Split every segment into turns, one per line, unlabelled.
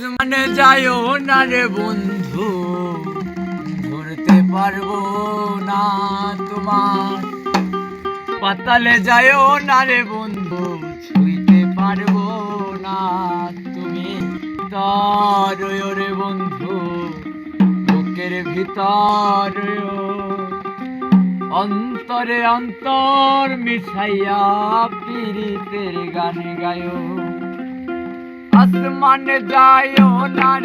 মানে যাইও না রে বন্ধু, ধরতে পারব না তোমার পাতালে যাইও না রে বন্ধু, ছুঁইতে পারব না তুমি। তার রে বন্ধু, বুকের ভিতর অন্তরে অন্তর মিশাইয়া পিড়িতের গান গায়ো। आसमान जायो नान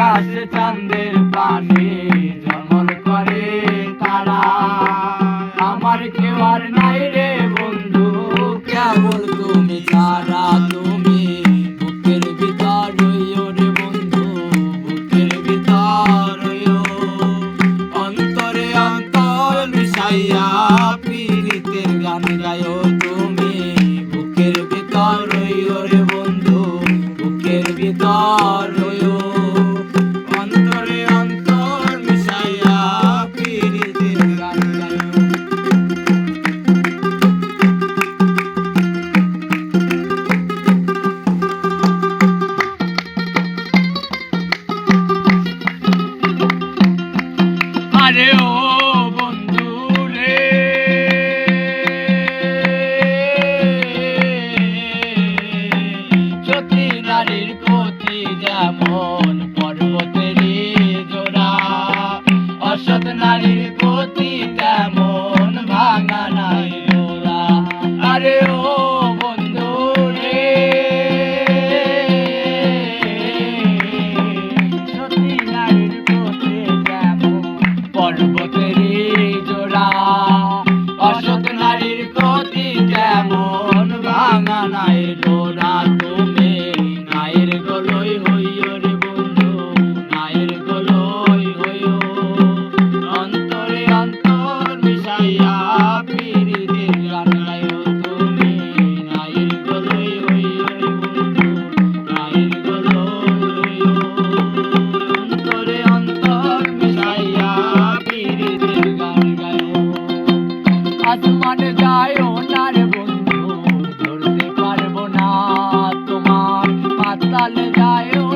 আকাশে চাঁদের পানে নারীর গতি তেমন ভাঙা নাই ওরা আরে ও বন্ধু রে। সত্যি নারীর গতি তেমন পর্বতেরই জোড়া। অসৎ নারীর গতি তেমন ভাঙা নাই ডোরা चल जाए